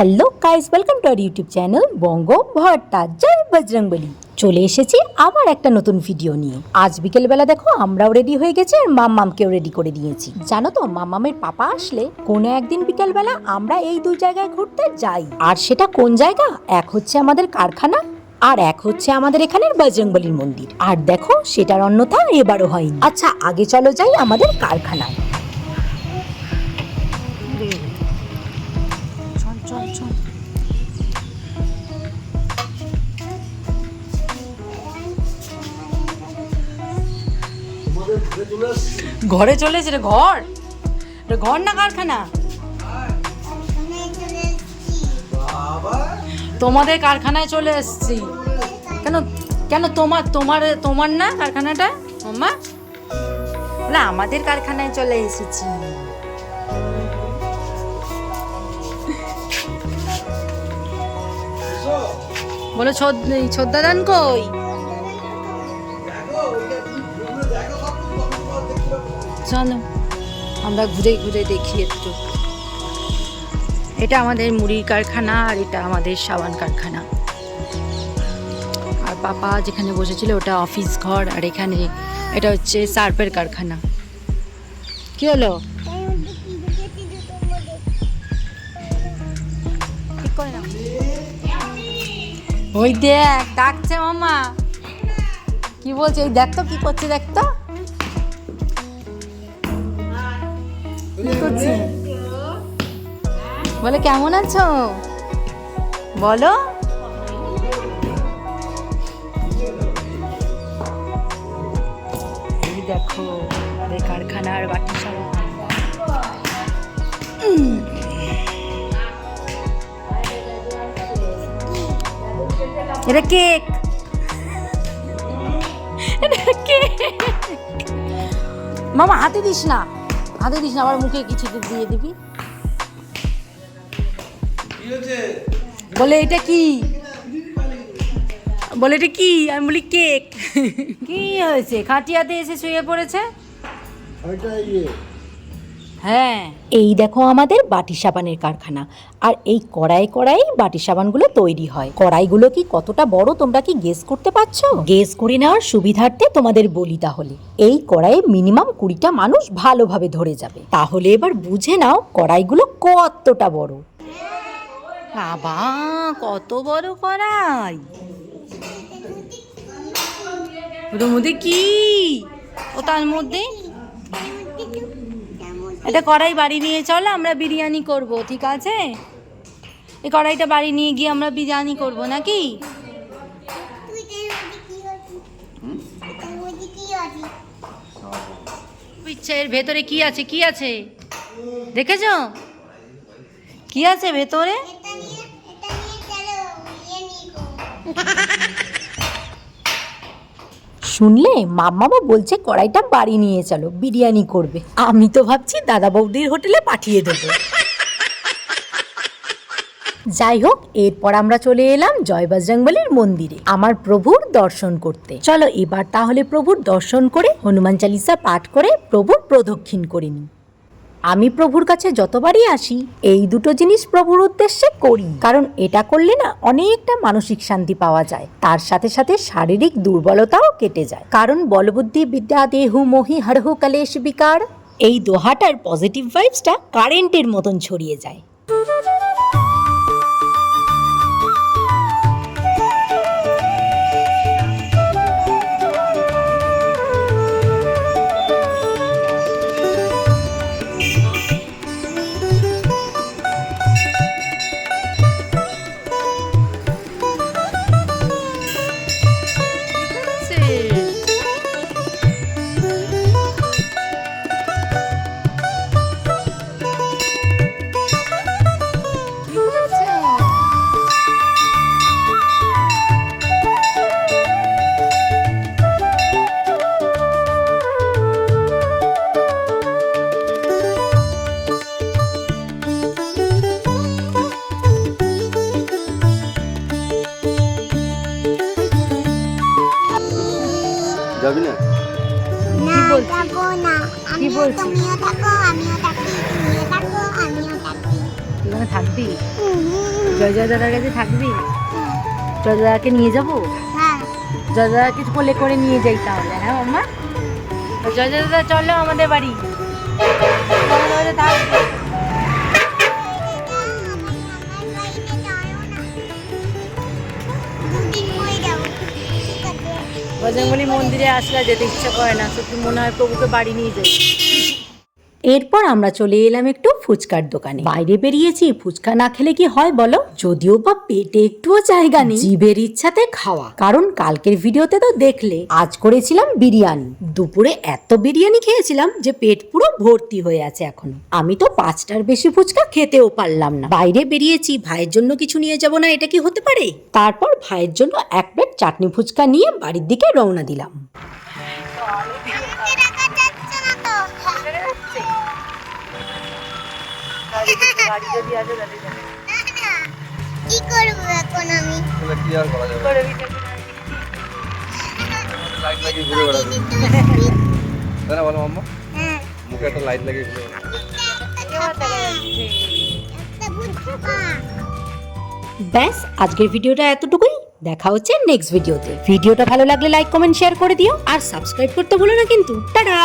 Hello guys welcome to our YouTube channel বঙ্গ ভট্টা জয় বজরংবলী চলে এসেছি আবার একটা নতুন ভিডিও নিয়ে। আজ বিকেলবেলা দেখো আমরাও রেডি হয়ে গেছি আর মাম্মামকেও রেডি করে দিয়েছি। জানো তো, মাম্মামের পাপা আসলে কোনো একদিন বিকেলবেলা আমরা এই দুই জায়গায় ঘুরতে যাই। আর সেটা কোন জায়গা? এক হচ্ছে আমাদের কারখানা আর এক হচ্ছে আমাদের এখানের বজরংবলীর মন্দির। আর দেখো, সেটার অন্যথা এবারও হয়নি। আচ্ছা আগে চলো যাই আমাদের কারখানায়। ঘরে চলে এসে ঘর? ঘর না কারখানা? তোমাদের কারখানায় চলে এসেছি। কেন কেন তোমার তোমার তোমার না কারখানাটা? মাম্মা না, আমাদের কারখানায় চলে এসেছি। বলো, ছোদ ছোদ্দা দান কই? চলো, আমরা ঘুরে ঘুরে দেখি একটু। এটা আমাদের মুড়ির কারখানা আর এটা আমাদের সাবান কারখানা। আর পাপা যেখানে বসেছিল ওটা অফিস ঘর, আর এখানে এটা হচ্ছে সার্পের কারখানা। কি হলো। ওই দেখ, ডাকছে মামা। কি বলছে? ওই দেখ তো, কি করছে, দেখ কি করছে। বলে কেমন আছো? বলো। দেখো আমাদের কারখানার বাটি এটা কেক। এটা কেক। মামা হাতে দিস না। হাতে দিস না আবার মুখে কিছু দিয়ে দিবি। বলে এটা কি? বলে এটা কি? আমি বলি কেক। কি হয়েছে? খাটিয়াতে এসে শুয়ে পড়েছে? হ্যাঁ। এই দেখো আমাদের বাটি সাবানের কারখানা। আর এই কড়াই কড়াই বাটি সাবানগুলো তৈরি হয়। কড়াইগুলো কি কতটা বড় তোমরা কি গেস করতে পারছ? গেস করে নেওয়ার সুবিধার্থে তোমাদের বলি তাহলে। এই কড়াইয়ে মিনিমাম কুড়িটা মানুষ ভালোভাবে ধরে যাবে। তাহলে এবার বুঝে নাও কড়াইগুলো কতটা বড়। বাবা, কত বড় কড়াই! ওটার মধ্যে কি? ও তার মধ্যে এটা কড়াই বাড়ি নিয়ে চলো আমরা বিরিয়ানি করব ঠিক আছে? এই কড়াইটা বাড়ি নিয়ে গিয়ে আমরা বিরিয়ানি করব নাকি? ইচ্ছে এর ভেতরে কি আছে? কি আছে? দেখেছ? কি আছে ভেতরে? শুনলে মাম্মামা বলছে কড়াইটা বাড়ি নিয়ে চলো, বিরিয়ানি করবে। আমি তো ভাবছি দাদা বৌদির হোটেলে পাঠিয়ে দেবো। যাই হোক, এরপর আমরা চলে এলাম জয় বজরংবলীর মন্দিরে, আমার প্রভুর দর্শন করতে। চলো এবার তাহলে প্রভুর দর্শন করে হনুমান চালিসা পাঠ করে প্রভুর প্রদক্ষিণ করে নিই। আমি প্রভুর কাছে যতবারই আসি, এই দুটো জিনিস প্রভুর উদ্দেশ্যে করি। কারণ এটা করলে না অনেকটা মানসিক শান্তি পাওয়া যায়। তার সাথে সাথে শারীরিক দুর্বলতাও কেটে যায়। কারণ বলবুদ্ধি বিদ্যা দেহু মোহি হরহু কালেশ বিকার, এই দোহাটার পজিটিভ ভাইবসটা কারেন্টের মতন ছড়িয়ে যায়। তুমিও থাকো আমিও থাকি সঙ্গে থাকবি? জয় জয় দাদার কাছে থাকবি? জয় দাদাকে নিয়ে যাব? হ্যাঁ। জয় দাদাকে কোলে করে নিয়ে যাই তাহলে হ্যাঁ মাম্মা? জয় দাদা চলো আমাদের বাড়ি। থাকবে। বজরংবলী মন্দিরে আসলে যেতে ইচ্ছা করে না। সত্যি মনে হয় প্রভুকে বাড়ি নিয়ে যাই। এরপর আমরা চলে এলাম একটু ফুচকার দোকানে। বাইরে বেরিয়েছি, ফুচকা না খেলে কি হয় বলো? যদিও বা পেটে একটুও জায়গা নেই। জীবের ইচ্ছাতে খাওয়া। কারণ কালকের ভিডিওতে তো দেখলে, আজ করেছিলাম বিরিয়ানি। দুপুরে এত বিরিয়ানি খেয়েছিলাম যে পেট পুরো ভর্তি হয়ে আছে এখনও। আমি তো পাঁচটার বেশি ফুচকা খেতেও পারলাম না। বাইরে বেরিয়েছি, ভাইয়ের জন্য কিছু নিয়ে যাব না, এটা কি হতে পারে? তারপর ভাইয়ের জন্য এক প্লেট চাটনি ফুচকা নিয়ে বাড়ির দিকে রওনা দিলাম। কি করব এখন আমি? তাহলে কি আর করা যাবে? লাইট লাগিয়ে ঘুরে বেড়াবে। তাই না বলো মাম্মা? হ্যাঁ। মুখে একটা লাইট লাগিয়ে ঘুরে বেড়াবে। একটা বুঝতে ব্যাস আজকের ভিডিওটা এতটুকুই। দেখা হচ্ছে নেক্সট ভিডিওতে ভিডিওটা ভালো লাগলে লাইক কমেন্ট শেয়ার করে দিও। আর সাবস্ক্রাইব করতে ভুলো না কিন্তু। টাটা!